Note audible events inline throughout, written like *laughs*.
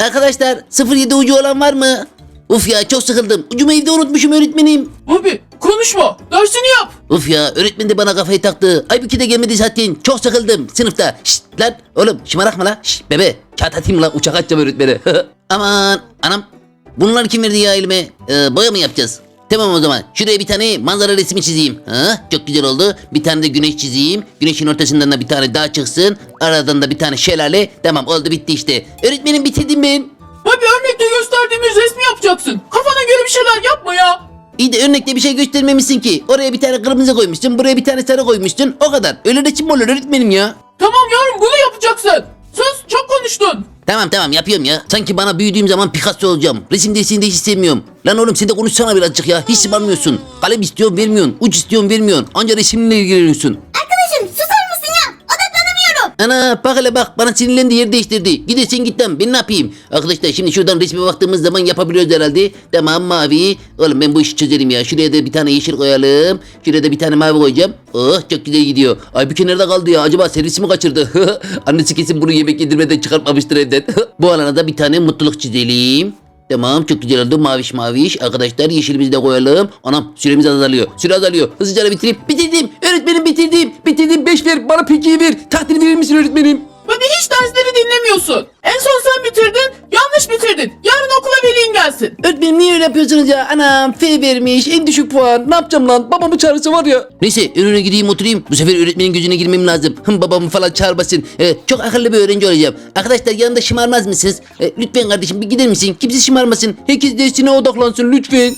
Arkadaşlar 07 ucu olan var mı? Uf ya çok sıkıldım. Ucumu evde unutmuşum öğretmenim. Abi konuşma. Dersini yap. Uf ya öğretmen de bana kafayı taktı. Aybüke de gelmedi zaten. Çok sıkıldım sınıfta. Şşt lan oğlum şımarak mı la? Şşt bebe kağıt atayım la uçak atacağım öğretmene. *laughs* Aman anam. Bunlar kim verdi ya elime? Ee, boya mı yapacağız? Tamam o zaman. Şuraya bir tane manzara resmi çizeyim. Ha, çok güzel oldu. Bir tane de güneş çizeyim. Güneşin ortasından da bir tane dağ çıksın. Aradan da bir tane şelale. Tamam oldu bitti işte. Öğretmenim bitirdim ben. Abi örnekte gösterdiğimiz resmi yapacaksın. Kafana göre bir şeyler yapma ya. İyi de örnekte bir şey göstermemişsin ki. Oraya bir tane kırmızı koymuşsun, buraya bir tane sarı koymuşsun. O kadar. Öyle resim mi olur öğretmenim ya? Tamam yavrum bunu yapacaksın. Sus çok konuştun. Tamam tamam yapıyorum ya. Sanki bana büyüdüğüm zaman Picasso olacağım. Resim dersini de hiç sevmiyorum. Lan oğlum sen de konuşsana birazcık ya. Hiç sıvarmıyorsun. Kalem istiyorsun vermiyorsun. Uç istiyorsun vermiyorsun. Anca resimle ilgileniyorsun. Arkadaşım susar mısın ya? Odaklanamıyorum. Ana bak hele bak bana sinirlendi yer değiştirdi. Gidesin git lan ben ne yapayım? Arkadaşlar şimdi şuradan resme baktığımız zaman yapabiliyoruz herhalde. Tamam mavi. Oğlum ben bu işi çözerim ya. Şuraya da bir tane yeşil koyalım. Şuraya da bir tane mavi koyacağım. Oh çok güzel gidiyor. Aybüke nerede kaldı ya? Acaba servisi mi kaçırdı? *laughs* Annesi kesin bunu yemek yedirmeden çıkartmamıştır evden. *laughs* bu alana da bir tane mutluluk çizelim. Tamam çok güzel oldu maviş maviş. Arkadaşlar yeşilimizi de koyalım. Anam süremiz azalıyor. Süre azalıyor. Hızlıca bitireyim. Bitirdim. Öğretmenim bitirdim. Bitirdim. 5 ver. Bana peki ver. Takdir verir misin öğretmenim? Abi hiç dersleri dinlemiyorsun. En son sen bitirdin. Yanlış bitirdin. Yarın okula velin gelsin. Öğretmenim niye öyle yapıyorsunuz ya? Anam F vermiş. En düşük puan. Ne yapacağım lan? Babamı çağırsa var ya. Neyse önüne gideyim oturayım. Bu sefer öğretmenin gözüne girmem lazım. Hım babamı falan çağırmasın. Ee, çok akıllı bir öğrenci olacağım. Arkadaşlar yanında şımarmaz mısınız? Ee, lütfen kardeşim bir gider misin? Kimse şımarmasın. Herkes dersine odaklansın lütfen.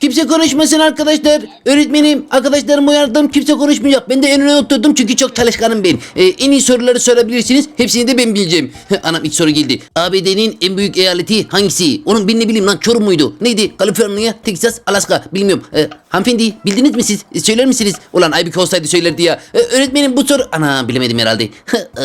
Kimse konuşmasın arkadaşlar. Öğretmenim, arkadaşlarım uyardım. Kimse konuşmayacak. Ben de en öne oturdum çünkü çok çalışkanım ben. Ee, en iyi soruları sorabilirsiniz. Hepsini de ben bileceğim. Anam ilk soru geldi. ABD'nin en büyük eyaleti hangisi? Onun ben ne bileyim lan Çorum muydu? Neydi? Kaliforniya, Texas, Alaska. Bilmiyorum. Ee, hanımefendi bildiniz mi siz? Ee, Söyler misiniz? Ulan Aybük olsaydı söylerdi ya. Ee, öğretmenim bu soru... Ana bilemedim herhalde. *laughs* Ee,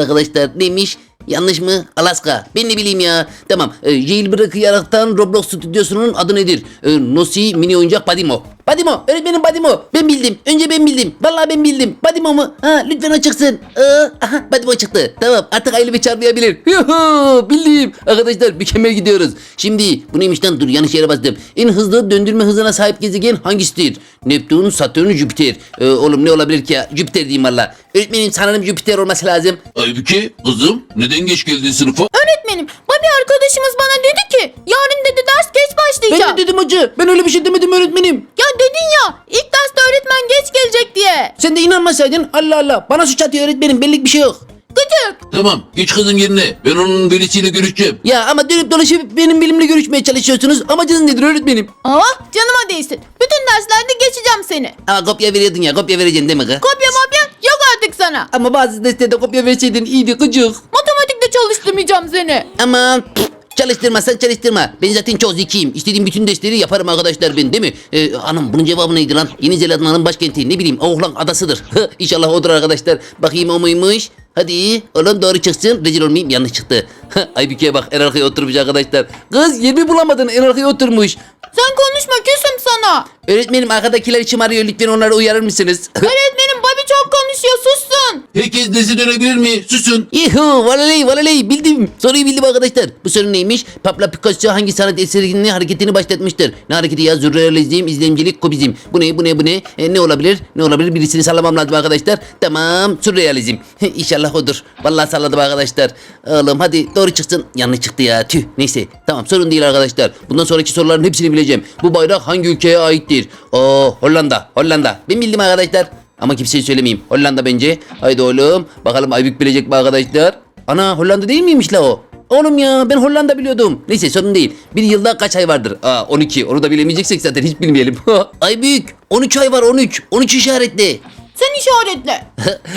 arkadaşlar neymiş? Yanlış mı? Alaska. Ben ne bileyim ya. Tamam. E, Jailbreak yaraktan Roblox stüdyosunun adı nedir? E, Nosi mini oyuncak Badimo. Badimo. Öğretmenim Badimo. Ben bildim. Önce ben bildim. Vallahi ben bildim. Badimo mu? Ha lütfen açıksın. Ee, aha Badimo çıktı. Tamam artık aile bir çağırmayabilir. *laughs* Yuhu bildim. Arkadaşlar mükemmel gidiyoruz. Şimdi bu neymiş lan? Dur yanlış yere bastım. En hızlı döndürme hızına sahip gezegen hangisidir? Neptün, Satürn, Jüpiter. Ee, oğlum ne olabilir ki ya? Jüpiter diyeyim valla. Öğretmenim sanırım Jüpiter olması lazım. Aybüke kızım neden geç geldin sınıfa? Öğretmenim, Bobby arkadaşımız bana dedi ki yarın dedi ders geç Ben başlayacak. de dedim hoca. Ben öyle bir şey demedim öğretmenim. Ya dedin ya ilk derste öğretmen geç gelecek diye. Sen de inanmasaydın Allah Allah. Bana suç atıyor öğretmenim bellik bir şey yok. Gıcık. Tamam geç kızın yerine ben onun velisiyle görüşeceğim. Ya ama dönüp dolaşıp benim benimle görüşmeye çalışıyorsunuz. Amacınız nedir öğretmenim? Aa canıma değsin. Bütün derslerde geçeceğim seni. Ama kopya veriyordun ya kopya vereceksin değil mi kız? Kopya mopya yok artık sana. Ama bazı derslerde kopya verseydin iyiydi gıcık. Matematikte çalıştırmayacağım seni. Aman pf, çalıştırmazsan çalıştırma. Ben zaten çok zekiyim. İstediğim bütün dersleri yaparım arkadaşlar ben değil mi? Ee, anam bunun cevabı neydi lan? Yeni Zelanda'nın başkenti ne bileyim Auckland adasıdır. *laughs* İnşallah odur arkadaşlar. Bakayım o muymuş? Hadi oğlum doğru çıksın. Rezil olmayayım yanlış çıktı. *laughs* Aybüke'ye bak en arkaya oturmuş arkadaşlar. Kız 20 bulamadın en arkaya oturmuş. Sen konuşma küsüm sana. Öğretmenim arkadakiler içim arıyor lütfen onları uyarır mısınız? *laughs* Öğretmenim Bobby çok konuşuyor sussun. Herkes dersi dönebilir mi? Susun. Yuhu valaley valaley bildim. Soruyu bildim arkadaşlar. Bu soru neymiş? Pablo Picasso hangi sanat eserinin hareketini başlatmıştır? Ne hareketi ya? Zürrealizm, izlemcilik, kubizm. Bu ne bu ne bu ne? E, ne olabilir? Ne olabilir? Birisini sallamam lazım arkadaşlar. Tamam sürrealizm. *laughs* İnşallah odur. Vallahi salladım arkadaşlar. Oğlum hadi doğru çıksın. Yanlış çıktı ya. Tüh neyse. Tamam sorun değil arkadaşlar. Bundan sonraki soruların hepsini bileceğim. Bu bayrak hangi ülkeye aittir? Oo Hollanda. Hollanda. Ben bildim arkadaşlar. Ama kimseye söylemeyeyim. Hollanda bence. Haydi oğlum. Bakalım Aybük bilecek mi arkadaşlar? Ana Hollanda değil miymiş la o? Oğlum ya ben Hollanda biliyordum. Neyse sorun değil. Bir yılda kaç ay vardır? Aa 12. Onu da bilemeyeceksek zaten hiç bilmeyelim. *laughs* Aybük 13 ay var 13. 13 işaretli. Sen işaretle.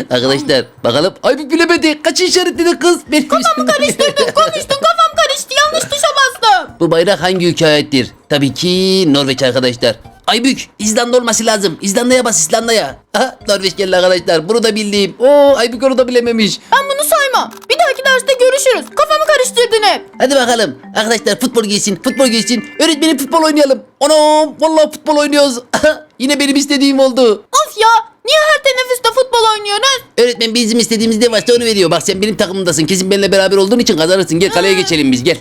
*laughs* Arkadaşlar bakalım. Aybük bilemedi. Kaç işaretledi kız? Benim Kafamı karıştırdın *laughs* konuştun kafam karıştı yanlış tuşa bastım. Bu bayrak hangi ülkeye aittir? Tabii ki Norveç arkadaşlar. Aybük İzlanda olması lazım. İzlanda'ya bas İzlanda'ya. Aha, Norveç geldi arkadaşlar. Bunu da bildim. Oo Aybük onu da bilememiş. Ben bunu saymam. Bir dahaki derste görüşürüz. Kafamı karıştırdın hep. Hadi bakalım. Arkadaşlar futbol giysin. Futbol giysin. Öğretmenim futbol oynayalım. Anam vallahi futbol oynuyoruz. Yine benim istediğim oldu. Of ya Niye her teneffüste futbol oynuyoruz? Öğretmen bizim istediğimiz ne varsa onu veriyor. Bak sen benim takımımdasın. Kesin benimle beraber olduğun için kazanırsın. Gel kaleye geçelim biz gel.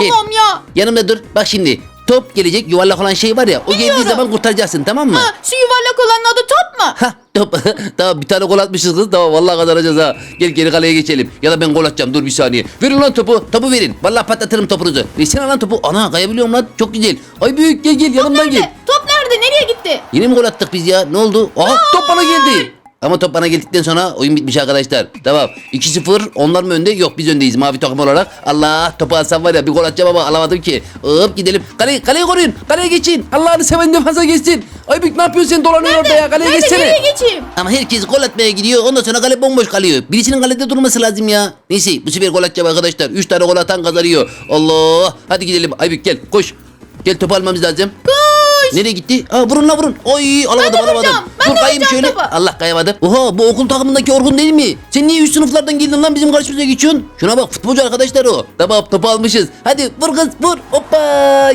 Gel. Allah'ım ya. Yanımda dur. Bak şimdi. Top gelecek yuvarlak olan şey var ya. O geldiği Biliyorum. zaman kurtaracaksın tamam mı? Ha, şu yuvarlak olanın adı top mu? Ha top. *laughs* tamam bir tane gol atmışız kız. Tamam vallahi kazanacağız ha. Gel geri kaleye geçelim. Ya da ben gol atacağım. Dur bir saniye. Verin lan topu. Topu verin. Vallahi patlatırım topunuzu. Versene lan topu. Ana kayabiliyorum lan. Çok güzel. Ay büyük gel gel yanımdan gel. Nerede? Top nerede? Nereye gitti? Yine mi gol attık biz ya? Ne oldu? Aha top bana geldi. Ama top bana geldikten sonra oyun bitmiş arkadaşlar. Tamam. 2-0 onlar mı önde? Yok biz öndeyiz mavi takım olarak. Allah topu alsam var ya bir gol atacağım ama alamadım ki. Hop gidelim. Kale, kaleye koruyun. Kaleye geçin. Allah'ını seven defansa geçsin. Aybük ne yapıyorsun sen dolanıyorsun orada ya? Kaleye Nerede? geçsene. Nereye geçeyim? Ama herkes gol atmaya gidiyor. Ondan sonra kale bomboş kalıyor. Birisinin kalede durması lazım ya. Neyse bu sefer gol atacağım arkadaşlar. 3 tane gol atan kazanıyor. Allah. Hadi gidelim. Aybük gel koş. Gel topu almamız lazım. Koş. Nereye gitti? Aa vurun la vurun. Oy alamadım Ben alamadım. ben Dur kayayım şöyle. topu. Allah kayamadım. Oha bu okul takımındaki Orkun değil mi? Sen niye üst sınıflardan geldin lan bizim karşımıza geçiyorsun? Şuna bak futbolcu arkadaşlar o. Tamam topu almışız. Hadi vur kız vur. Hoppa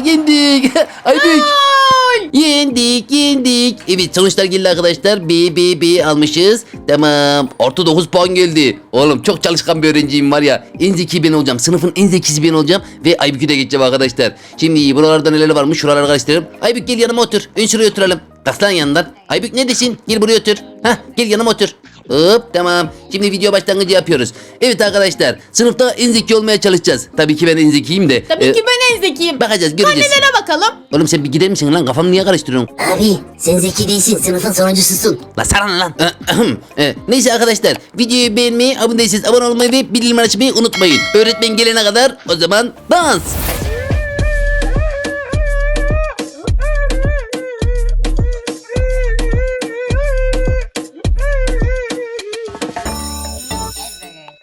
yendik. *laughs* Aybük. Gol. Yendik yendik. Evet sonuçlar geldi arkadaşlar. B B B almışız. Tamam. Orta 9 puan geldi. Oğlum çok çalışkan bir öğrenciyim var ya. En zeki ben olacağım. Sınıfın en zekisi ben olacağım. Ve Aybük'ü de geçeceğim arkadaşlar. Şimdi buralarda neler varmış şuralara karıştırırım. Aybük gel yanıma otur. Ön şuraya oturalım. Kalk lan yanından. Aybük neredesin? Gel buraya otur. Hah gel yanıma otur. Hop tamam. Şimdi video başlangıcı yapıyoruz. Evet arkadaşlar sınıfta en zeki olmaya çalışacağız. Tabii ki ben en zekiyim de. Tabii Ee, ki ben en zekiyim. Bakacağız göreceğiz. Annelere bakalım. Oğlum sen bir gider misin lan? Kafamı niye karıştırıyorsun? Abi sen zeki değilsin sınıfın sonuncususun. La sana ne lan. Ahem. Ee, Neyse arkadaşlar videoyu beğenmeyi, abone değilseniz abone olmayı ve bildirim açmayı unutmayın. Öğretmen gelene kadar o zaman dans.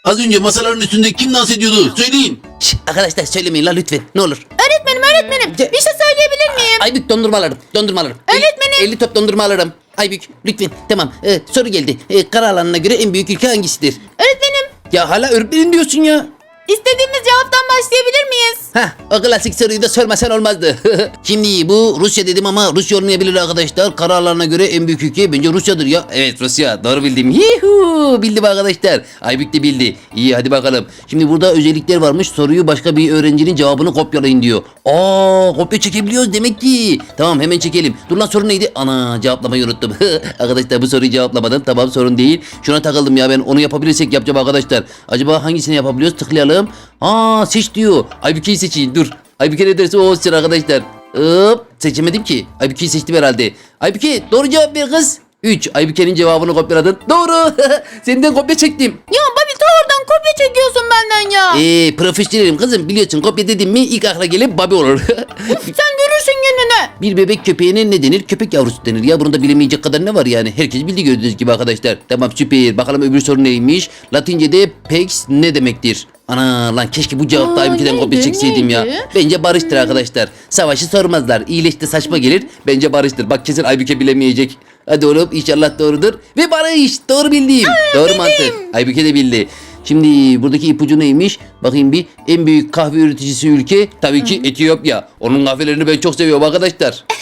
Az önce masaların üstünde kim dans ediyordu? Söyleyin. Şş, arkadaşlar söylemeyin la lütfen ne olur. Öğretmenim öğretmenim. Bir şey söyleyebilir miyim? Aybük dondurma alırım. Dondurma alırım. Öğretmenim. 50 top dondurma alırım. Aybük lütfen tamam. Ee, soru geldi. Ee, kara alanına göre en büyük ülke hangisidir? Öğretmenim Ya hala öğretmenim diyorsun ya. istediğimiz cevaptan başlayabilir miyiz? Hah o klasik soruyu da sormasan olmazdı. *laughs* Şimdi bu Rusya dedim ama Rusya olmayabilir arkadaşlar. Kararlarına göre en büyük ülke bence Rusya'dır ya. Evet Rusya doğru bildim. Yuhu bildim arkadaşlar. Aybük de bildi. İyi hadi bakalım. Şimdi burada özellikler varmış. Soruyu başka bir öğrencinin cevabını kopyalayın diyor. Aa kopya çekebiliyoruz demek ki. Tamam hemen çekelim. Dur lan soru neydi? Ana cevaplamayı unuttum. *laughs* arkadaşlar bu soruyu cevaplamadım. Tamam sorun değil. Şuna takıldım ya ben onu yapabilirsek yapacağım arkadaşlar. Acaba hangisini yapabiliyoruz? Tıklayalım. Aa seç diyor. Aybüke'yi seçin dur. Aybüke ne derse o olsun arkadaşlar. Hop seçemedim ki. Aybüke'yi seçtim herhalde. Aybüke doğru cevap ver kız. 3. Aybüke'nin cevabını kopyaladın. Doğru. *laughs* Senden kopya çektim. Ya Babil ta oradan kopya çekiyorsun benden ya. Eee profesyonelim kızım biliyorsun kopya dedim mi ilk akla gelip babi olur. *laughs* Sen görürsün gününü. bir bebek köpeğine ne denir? Köpek yavrusu denir. Ya bunda bilemeyecek kadar ne var yani? Herkes bildi gördüğünüz gibi arkadaşlar. Tamam süper. Bakalım öbür soru neymiş? Latince'de pex ne demektir? Ana lan keşke bu cevapta Aa, kopya neydi, çekseydim ya. neydi? Bence barıştır arkadaşlar. Savaşı sormazlar. İyileşti saçma gelir. Bence barıştır. Bak kesin Aybüke bilemeyecek. Hadi oğlum inşallah doğrudur. Ve barış. Doğru bildim. Doğru mantık. Aybüke de bildi. Şimdi buradaki ipucu neymiş? Bakayım bir. En büyük kahve üreticisi ülke tabii ki Etiyopya. Onun kahvelerini ben çok seviyorum arkadaşlar. *laughs*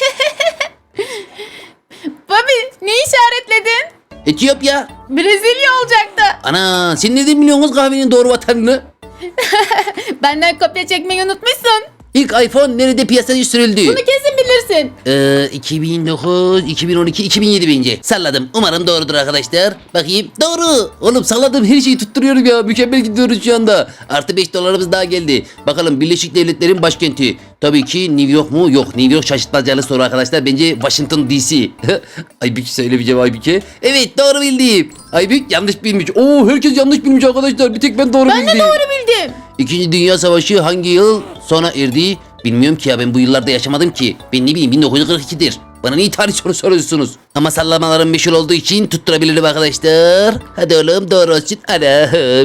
Babil ne işaretledin? Etiyopya. Brezilya olacaktı. Ana sen nereden biliyorsun kız kahvenin doğru vatanını? *laughs* Benden kopya çekmeyi unutmuşsun. İlk iPhone nerede piyasaya sürüldü? Bunu kesin bilirsin. Ee, 2009, 2012, 2007 bence. Salladım. Umarım doğrudur arkadaşlar. Bakayım. Doğru. Oğlum salladım. Her şeyi tutturuyorum ya. Mükemmel gidiyoruz şu anda. Artı 5 dolarımız daha geldi. Bakalım Birleşik Devletler'in başkenti. Tabii ki New York mu? Yok. New York şaşırtmacalı soru arkadaşlar. Bence Washington DC. *laughs* Aybük söylemeyeceğim Aybük'e. Evet doğru bildim. Aybük yanlış bilmiş. Oo herkes yanlış bilmiş arkadaşlar. Bir tek ben doğru Ben bildim. de doğru bildim. İkinci Dünya Savaşı hangi yıl sona erdi? Bilmiyorum ki ya ben bu yıllarda yaşamadım ki. Ben ne bileyim 1942'dir. Bana niye tarih soru soruyorsunuz? Ama sallamalarım meşhur olduğu için tutturabilirim arkadaşlar. Hadi oğlum doğru olsun. Ana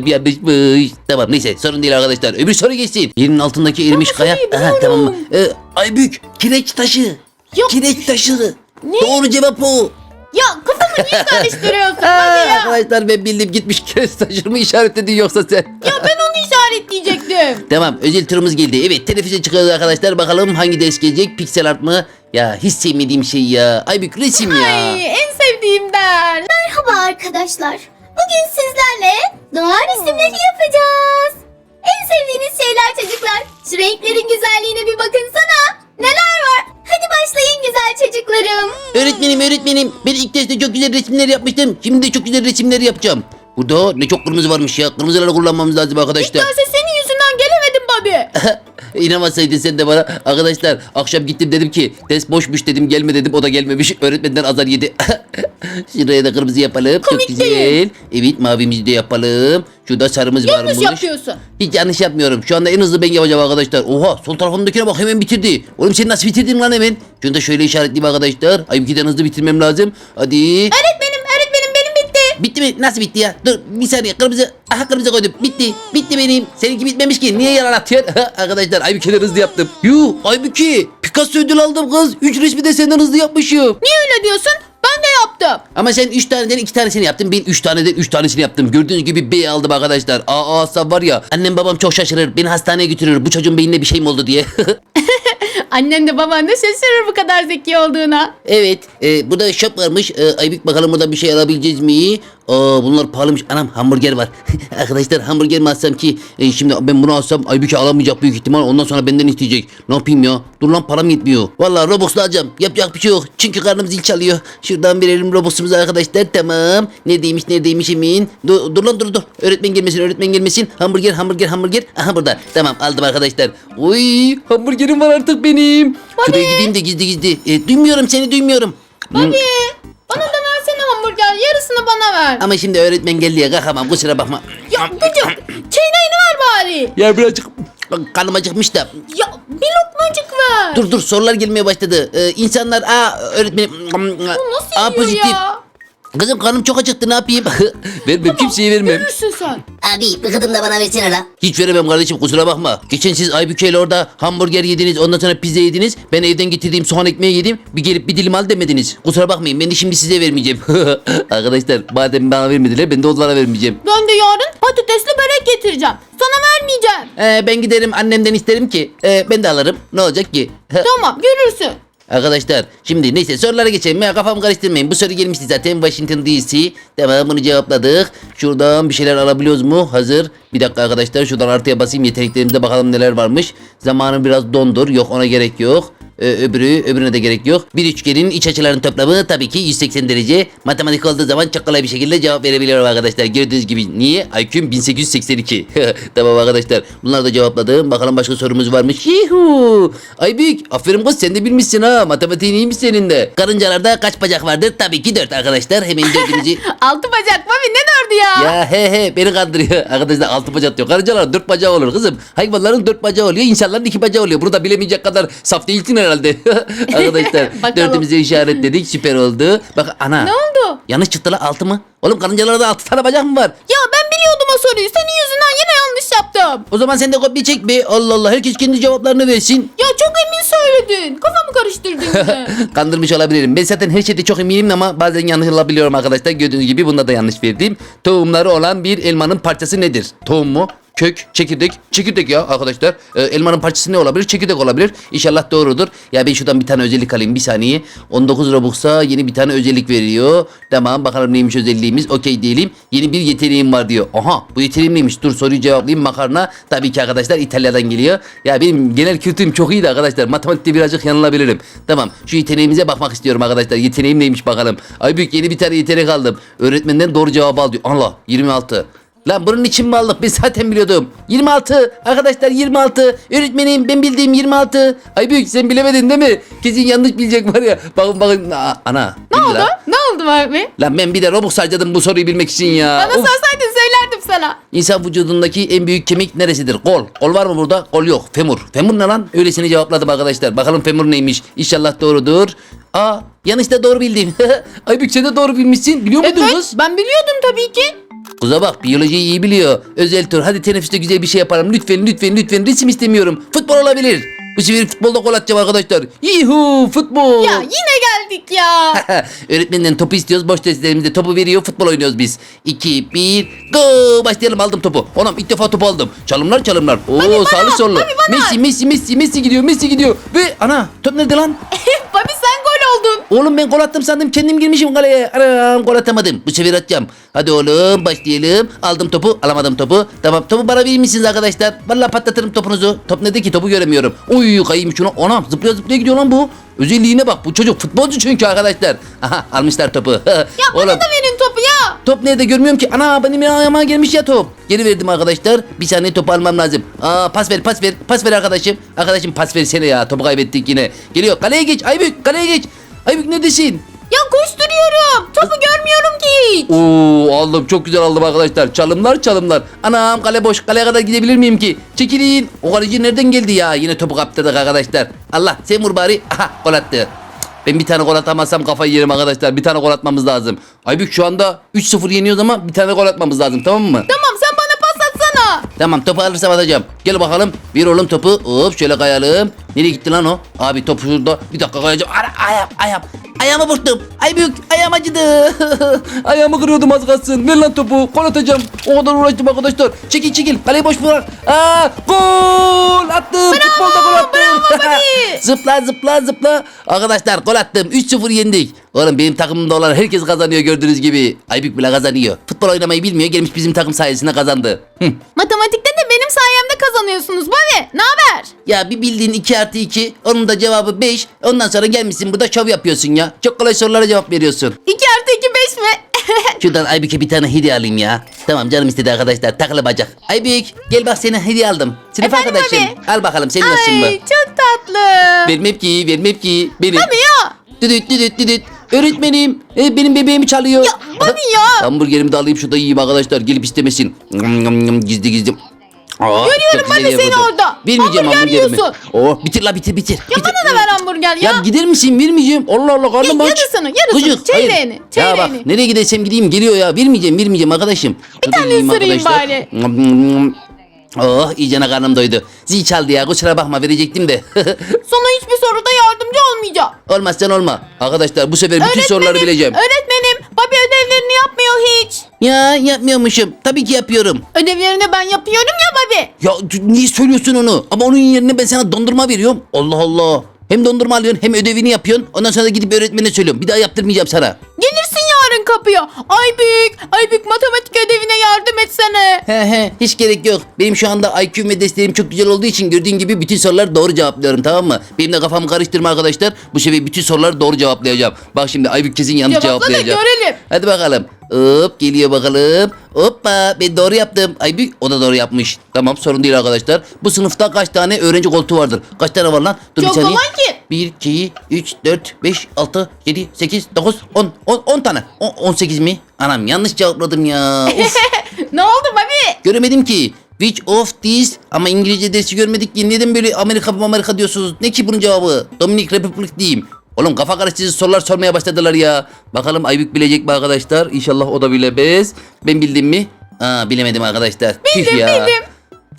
yanlışmış. Tamam neyse sorun değil arkadaşlar. Öbür soru geçsin. Yerin altındaki erimiş kaya. Aha, tamam mı? Ee, Aybük kireç taşı. Yok. Kireç taşı. Ne? Doğru cevap o. Ya kafamı niye *laughs* karıştırıyorsun Babil ya? arkadaşlar ben bildim gitmiş kireç taşı mı işaretledin yoksa sen? Ya ben onu işaretleyecektim. Tamam özel turumuz geldi. Evet teneffüse çıkıyoruz arkadaşlar. Bakalım hangi ders gelecek? Pixel art mı? Ya hiç sevmediğim şey ya. Aybük resim ya. Ay en sevdiğim sevdiğimden. Merhaba arkadaşlar. Bugün sizlerle doğa resimleri yapacağız. En sevdiğiniz şeyler çocuklar. Şu renklerin güzelliğine bir bakınsana. Neler var? Hadi başlayın güzel çocuklarım. Öğretmenim öğretmenim ben ilk testte çok güzel resimler yapmıştım. Şimdi de çok güzel resimler yapacağım. Burada ne çok kırmızı varmış ya. Kırmızıları kullanmamız lazım arkadaşlar. Derse senin yüzünden Bobby. *laughs* İnanmasaydın sen de bana. Arkadaşlar akşam gittim dedim ki test boşmuş dedim gelme dedim o da gelmemiş. Öğretmenden azar yedi. *laughs* Şuraya da kırmızı yapalım. Komik çok güzel. değil. Evet mavimizi de yapalım. Şurada sarımız Yanlış varmış. yapıyorsun. Hiç yanlış yapmıyorum. Şu anda en hızlı ben yapacağım arkadaşlar. Oha sol tarafındakine bak hemen bitirdi. Oğlum sen nasıl bitirdin lan hemen? Şunu da şöyle işaretleyeyim arkadaşlar. Aybüke'den hızlı bitirmem lazım. Hadi. Öğretmenim bitti. Mi? Nasıl bitti ya? Dur bir saniye kırmızı. Aha kırmızı koydum. Bitti. Bitti benim. Seninki bitmemiş ki. Niye yalan atıyorsun? *laughs* Arkadaşlar Aybüke'den hızlı yaptım. Yuh Aybüke. Picasso ödül aldım kız. Üç resmi de senden hızlı yapmışım. Niye öyle diyorsun? Ben de yaptım. Ama sen 3 taneden 2 tanesini yaptın. Ben 3 taneden 3 tanesini yaptım. Gördüğünüz gibi B aldım arkadaşlar. Aa alsam var ya. Annem babam çok şaşırır. Beni hastaneye götürür. Bu çocuğun beynine bir şey mi oldu diye. *laughs* Annen de baban da şaşırır bu kadar zeki olduğuna. evet. E, burada shop varmış. E, Aybük bakalım burada bir şey alabileceğiz mi? Aa bunlar pahalıymış. Anam hamburger var. *laughs* arkadaşlar hamburger mi alsam ki? E, şimdi ben bunu alsam Aybük'e alamayacak büyük ihtimal. Ondan sonra benden isteyecek. Ne yapayım ya? Dur lan param yetmiyor. Vallahi Robux'la alacağım. Yapacak bir şey yok. Çünkü karnım zil çalıyor. Şuradan verelim Robux'umuzu arkadaşlar. Tamam. Neredeymiş neredeymiş emin. Dur, dur lan dur dur. Öğretmen gelmesin öğretmen gelmesin. Hamburger hamburger hamburger. Aha burada. Tamam aldım arkadaşlar. Uy hamburgerim var artık benim. Şuraya gideyim de gizli gizli. E, duymuyorum seni duymuyorum. Hmm, ver. Ama şimdi öğretmen geldi ya kalkamam kusura bakma. Ya gıcık çeyreğini ver bari. Ya birazcık kanım acıkmış da. Ya bir lokmacık ver. Dur dur sorular gelmeye başladı. Ee, insanlar aa öğretmenim. Nasıl yiyor ya? Kızım karnım çok acıktı ne yapayım? *laughs* vermem kimseye vermem. Görürsün sen. Abi bir gıdım da bana versene la. Hiç veremem kardeşim kusura bakma. Geçen siz Aybüke ile orada hamburger yediniz ondan sonra pizza yediniz. Ben evden getirdiğim soğan ekmeği yedim. Bir gelip bir dilim al demediniz. Kusura bakmayın ben de şimdi size vermeyeceğim. *laughs* Arkadaşlar madem bana vermediler ben de onlara vermeyeceğim. Ben de yarın patatesli börek getireceğim. Sana vermeyeceğim. Ee, ben giderim annemden isterim ki ee, ben de alırım. Ne olacak ki? *laughs* Tamam görürsün. Arkadaşlar şimdi neyse sorulara geçelim ya kafamı karıştırmayın. Bu soru gelmişti zaten Washington DC. Tamam bunu cevapladık. Şuradan bir şeyler alabiliyoruz mu? Hazır. Bir dakika arkadaşlar şuradan artıya basayım yeteneklerimize bakalım neler varmış. Zamanı biraz dondur. Yok ona gerek yok. Ee, öbürü öbürüne de gerek yok. Bir üçgenin iç açılarının toplamı tabii ki 180 derece. Matematik olduğu zaman çok kolay bir şekilde cevap verebiliyorum arkadaşlar. Gördüğünüz gibi niye? IQ'm 1882. *laughs* tamam arkadaşlar. Bunları da cevapladım. Bakalım başka sorumuz varmış. Yuhu. Aybük aferin kız sen de bilmişsin ha. Matematiğin iyiymiş senin de. Karıncalarda kaç bacak vardır? Tabii ki 4 arkadaşlar. Hemen dördümüzü. *laughs* Altı bacak Bobby ne dördü ya? ya he he beni kandırıyor. *laughs* Arkadaşlar altı bacak diyor. Karıncalar dört bacağı olur kızım. Hayvanların dört bacağı oluyor. İnsanların iki bacağı oluyor. Burada bilemeyecek kadar saf değilsin herhalde. *laughs* arkadaşlar Bakalım. dördümüzü işaretledik. Süper oldu. Bak ana. Ne oldu? Yanlış çıktı la altı mı? Oğlum karıncalarda altı tane bacak mı var? Ya ben biliyordum o soruyu. Senin yüzünden yine yanlış yaptım. O zaman sen de kopya çek be. Allah Allah herkes kendi cevaplarını versin. Ya çok emin söyledin. Kafamı karıştırdın yine. *laughs* Kandırmış olabilirim. Ben zaten her şeyde çok eminim ama bazen yanlış olabiliyorum arkadaşlar. Gördüğünüz gibi bunda da yanlış verdim. Tohumları olan bir elmanın parçası nedir? Tohum mu? Kök, çekirdek, çekirdek ya arkadaşlar. Ee, elmanın parçası ne olabilir? Çekirdek olabilir. İnşallah doğrudur. Ya ben şuradan bir tane özellik alayım bir saniye. 19 Robux'a yeni bir tane özellik veriyor. Tamam bakalım neymiş özelliğimiz. Okey diyelim. Yeni bir yeteneğim var diyor. Aha bu yeteneğim neymiş? Dur soruyu cevaplayayım. Makarna tabii ki arkadaşlar İtalya'dan geliyor. Ya benim genel kültürüm çok iyiydi arkadaşlar. Matematikte birazcık yanılabilirim. Tamam şu yeteneğimize bakmak istiyorum arkadaşlar. Yeteneğim neymiş bakalım. Ay büyük yeni bir tane yetenek aldım. Öğretmenden doğru cevabı al diyor. Allah 26. Lan bunun için mi aldık? Ben zaten biliyordum. 26. Arkadaşlar 26. Öğretmenim ben bildiğim 26. Ay büyük sen bilemedin değil mi? Kesin yanlış bilecek var ya. Bakın bakın. Aa, ana. ne oldu? lan. Ne oldu Bobby? Lan ben bir de Robux harcadım bu soruyu bilmek için ya. Bana Of. sorsaydın söylerdim sana. İnsan vücudundaki en büyük kemik neresidir? Kol. Kol var mı burada? Kol yok. Femur. Femur ne lan? Öylesini cevapladım arkadaşlar. Bakalım femur neymiş? İnşallah doğrudur. Aa yanlış da doğru bildim. *laughs* Aybük sen de doğru bilmişsin. Biliyor muydun Evet kız? ben biliyordum tabii ki. Kıza bak biyolojiyi iyi biliyor. Özel tur hadi teneffüste güzel bir şey yapalım. Lütfen lütfen lütfen resim istemiyorum. Futbol olabilir. Bu sefer futbolda gol atacağım arkadaşlar. Yuhu futbol. Ya yine geldik ya. *laughs* Öğretmenden topu istiyoruz. Boş derslerimizde topu veriyor. Futbol oynuyoruz biz. 2, 1, go! Başlayalım aldım topu. Onam ilk defa topu aldım. Çalımlar çalımlar. Oo sağlı sollu. Messi Messi Messi Messi gidiyor. Messi gidiyor. Ve ana top nerede lan? *laughs* Bobby sen gol oldun. Oğlum ben gol attım sandım kendim girmişim kaleye. Anam gol atamadım. Bu sefer atacağım. Hadi oğlum başlayalım. Aldım topu alamadım topu. Tamam topu bana verir misiniz arkadaşlar? Vallahi patlatırım topunuzu. Top nerede ki topu göremiyorum. Uy kayayım şuna. Anam zıplaya zıplaya gidiyor lan bu. Özelliğine bak bu çocuk futbolcu çünkü arkadaşlar. Aha almışlar topu. *laughs* Ya bana da verin topu ya. Top nerede görmüyorum ki. Ana benim ayağıma gelmiş ya top. Geri verdim arkadaşlar. Bir saniye topu almam lazım. Aa pas ver pas ver. Pas ver arkadaşım. Arkadaşım pas versene ya. Topu kaybettik yine. Geliyor. Kaleye geç. Aybük kaleye geç. Aybük neredesin? Ya koşturuyorum. Topu görmüyorum ki hiç. Oo aldım çok güzel aldım arkadaşlar. Çalımlar çalımlar. Anam kale boş. Kaleye kadar gidebilir miyim ki? Çekilin. O kaleci nereden geldi ya? Yine topu kaptırdık arkadaşlar. Allah sen vur bari. Aha gol attı. Ben bir tane gol atamazsam kafayı yerim arkadaşlar. Bir tane gol atmamız lazım. Aybük şu anda 3-0 yeniyoruz ama bir tane gol atmamız lazım tamam mı? Tamam Tamam topu alırsam atacağım. Gel bakalım. Bir oğlum topu. Hop şöyle kayalım. Nereye gitti lan o? Abi topu şurada. Bir dakika kayacağım. Ara, ayağım ayağım. Ayağımı burktum. Ay büyük ayağım acıdı. *laughs* Ayağımı kırıyordum az kalsın. Ver lan topu. Gol atacağım. O kadar uğraştım arkadaşlar. Çekil çekil. Kaleyi boş bırak. Aa, gol attım. Futbolda gol attım. Bobby. *laughs* zıpla zıpla zıpla. Arkadaşlar gol attım. 3-0 yendik. Oğlum benim takımımda olan herkes kazanıyor gördüğünüz gibi. Aybük bile kazanıyor. Futbol oynamayı bilmiyor. Gelmiş bizim takım sayesinde kazandı. Hı. Matematikte de benim sayemde kazanıyorsunuz Bobby. Ne haber? Ya bir bildiğin 2 artı 2. Onun da cevabı 5. Ondan sonra gelmişsin burada şov yapıyorsun ya. Çok kolay sorulara cevap veriyorsun. 2 artı 2 5 mi? *laughs* Şuradan Aybük'e bir tane hediye alayım ya. Tamam canım istedi arkadaşlar. Takılı bacak. Aybük gel bak sana hediye aldım. Sınıf Efendim arkadaşım. Al bakalım senin olsun bu. Ay çok tatlı. Vermem ki vermem ki. Benim. Tabii ya. Düdüt düdüt düdüt. Öğretmenim e, benim bebeğimi çalıyor. Ya Bobby ya. Hamburgerimi de alayım şurada yiyeyim arkadaşlar. Gelip istemesin. Gizli gizli. Aa, Görüyorum ben de seni orada. Vermeyeceğim Hamburger hamburgerimi. yiyorsun. Oh, bitir la bitir bitir. Ya bana da ver hamburger ya. Ya gider misin? Vermeyeceğim. Allah Allah karnım Ya aç. yarısını, yarısını, Gıcık, hayır. çeyreğini, Ya bak nereye gidersem gideyim geliyor ya. Vermeyeceğim vermeyeceğim arkadaşım. Bir tane ısırayım bari. Oh iyicene karnım doydu. Zil çaldı ya kusura bakma verecektim de. *laughs* Sana hiçbir soruda yardımcı olmayacağım. Olmazsan olma. Arkadaşlar bu sefer bütün soruları bileceğim. Öğretmenim, Bobby ödevlerini yapmıyor hiç. Ya yapmıyormuşum. Tabii ki yapıyorum. Ödevlerini ben yapıyorum ya Bobby. Ya niye söylüyorsun onu? Ama onun yerine ben sana dondurma veriyorum. Allah Allah. Hem dondurma alıyorsun hem ödevini yapıyorsun. Ondan sonra da gidip öğretmene söylüyorum. Bir daha yaptırmayacağım sana. Gelirsin yarın kapıya. Ay büyük, ay büyük matematik ödevine yardım etsene. He he hiç gerek yok. Benim şu anda IQ ve desteğim çok güzel olduğu için gördüğün gibi bütün soruları doğru cevaplıyorum tamam mı? Benim de kafamı karıştırma arkadaşlar. Bu sefer bütün soruları doğru cevaplayacağım. Bak şimdi Aybük kesin yanlış Cevapla da cevaplayacak. görelim. Hadi bakalım. Hop geliyor bakalım. Hoppa ben doğru yaptım. Aybük o da doğru yapmış. Tamam sorun değil arkadaşlar. Bu sınıfta kaç tane öğrenci koltuğu vardır? Kaç tane var lan? Dur Çok bir saniye. kolay ki. 1, 2, 3, 4, 5, 6, 7, 8, 9, 10, 10, 10 tane. O- 18 mi? Anam yanlış cevapladım ya. *laughs* Of. ne oldu Bobby? Göremedim ki. Which of these? Ama İngilizce dersi görmedik ki. Neden böyle Amerika Amerika diyorsunuz? Ne ki bunun cevabı? Dominik Republic diyeyim. Oğlum kafa karıştırıcı sorular sormaya başladılar ya. Bakalım Aybük bilecek mi arkadaşlar? İnşallah o da bilemez. Ben bildim mi? Aa bilemedim arkadaşlar. Tüh Bildim, ya. bildim.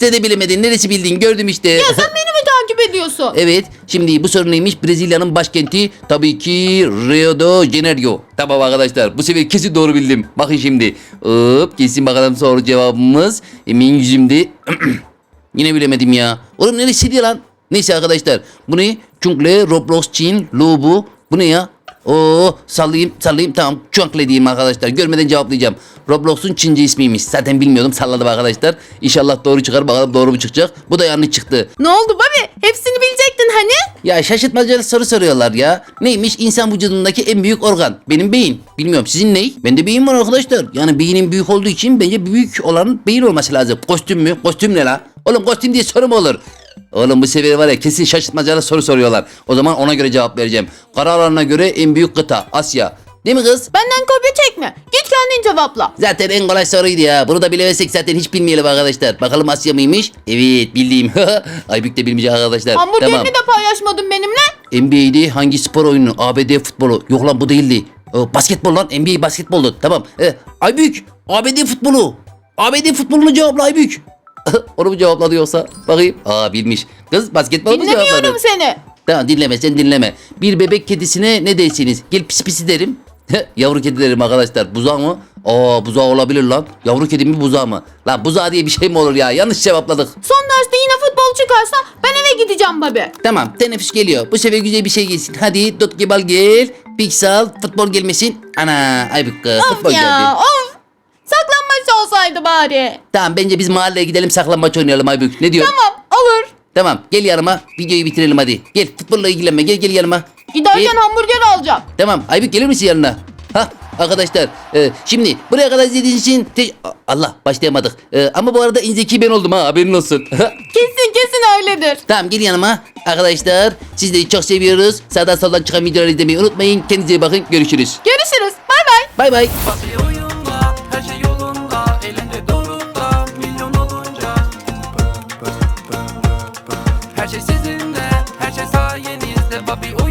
Sen de bilemedin. Neresi bildin? Gördüm işte. Ya sen beni mi takip ediyorsun? Evet. Şimdi bu soru neymiş? Brezilya'nın başkenti tabii ki Rio de Janeiro. Tamam arkadaşlar. Bu sefer kesin doğru bildim. Bakın şimdi. Hop kesin bakalım soru cevabımız. Emin yüzümde. *clears throat* Yine bilemedim ya. Oğlum neresiydi lan? Neyse arkadaşlar. Bu Jungle, Roblox, Çin, Lobu. Bu ne ya? Oo sallayayım sallayayım tamam Chunkle diyeyim arkadaşlar görmeden cevaplayacağım Roblox'un Çince ismiymiş zaten bilmiyordum salladım arkadaşlar İnşallah doğru çıkar bakalım doğru mu çıkacak Bu da yanlış çıktı Ne oldu Bobby? Hepsini bilecektin hani? ya şaşırtmacalı soru soruyorlar ya. Neymiş insan vücudundaki en büyük organ? Benim beyin. Bilmiyorum sizin ney? Bende beyin var arkadaşlar. Yani beynin büyük olduğu için bence büyük olan beyin olması lazım. Kostüm mü? Kostüm ne la? Oğlum kostüm diye soru mu olur? Oğlum bu sefer var ya kesin şaşırtmacalı soru soruyorlar. O zaman ona göre cevap vereceğim. Kararlarına göre en büyük kıta Asya. Değil mi kız? Benden kopya çekme. Git kendin cevapla. Zaten en kolay soruydu ya. Bunu da bilemezsek zaten hiç bilmeyelim arkadaşlar. Bakalım Asya mıymış? Evet bildiğim. *laughs* Aybük de bilmeyecek arkadaşlar. Hamburgerini tamam. de paylaşmadın benimle. NBA'de hangi spor oyunu? ABD futbolu. Yok lan bu değildi. O, basketbol lan. NBA basketboldu. Tamam. E, Aybük. ABD futbolu. ABD futbolunu cevapla Aybük. *coughs* Onu mu cevapladı yoksa? Bakayım. Aa bilmiş. Kız basketbol mu cevapladı? Dinlemiyorum seni. Tamam dinleme sen dinleme. Bir bebek kedisine ne dersiniz? Gel pis pisi derim. *laughs* Yavru kedi derim arkadaşlar. Buzak mı? Aa buzağı olabilir lan. Yavru kedi mi buzağı mı? Lan buzağı diye bir şey mi olur ya? Yanlış cevapladık. Son derste yine futbol çıkarsa ben eve gideceğim babi. Tamam teneffüs geliyor. Bu sefer güzel bir şey gelsin. Hadi dot gebal gel. Piksel futbol gelmesin. Ana ay bıkkı futbol Of ya geldi. of. Saklanmaç olsaydı bari. Tamam bence biz mahalleye gidelim saklambaç oynayalım Aybük. Ne diyorsun? Tamam olur. Tamam gel yanıma videoyu bitirelim hadi. Gel futbolla ilgilenme gel gel yanıma. Giderken Gel. hamburger alacağım. Tamam Aybük gelir misin yanına? Ha arkadaşlar e, şimdi buraya kadar izlediğiniz için te- A- Allah başlayamadık. E, ama bu arada en zeki ben oldum ha haberin olsun. Kesin kesin öyledir. tamam gel yanıma. Arkadaşlar sizleri çok seviyoruz. Sağdan soldan çıkan videoları izlemeyi unutmayın. Kendinize iyi bakın görüşürüz. Görüşürüz. Bay bay. Bay bay. Her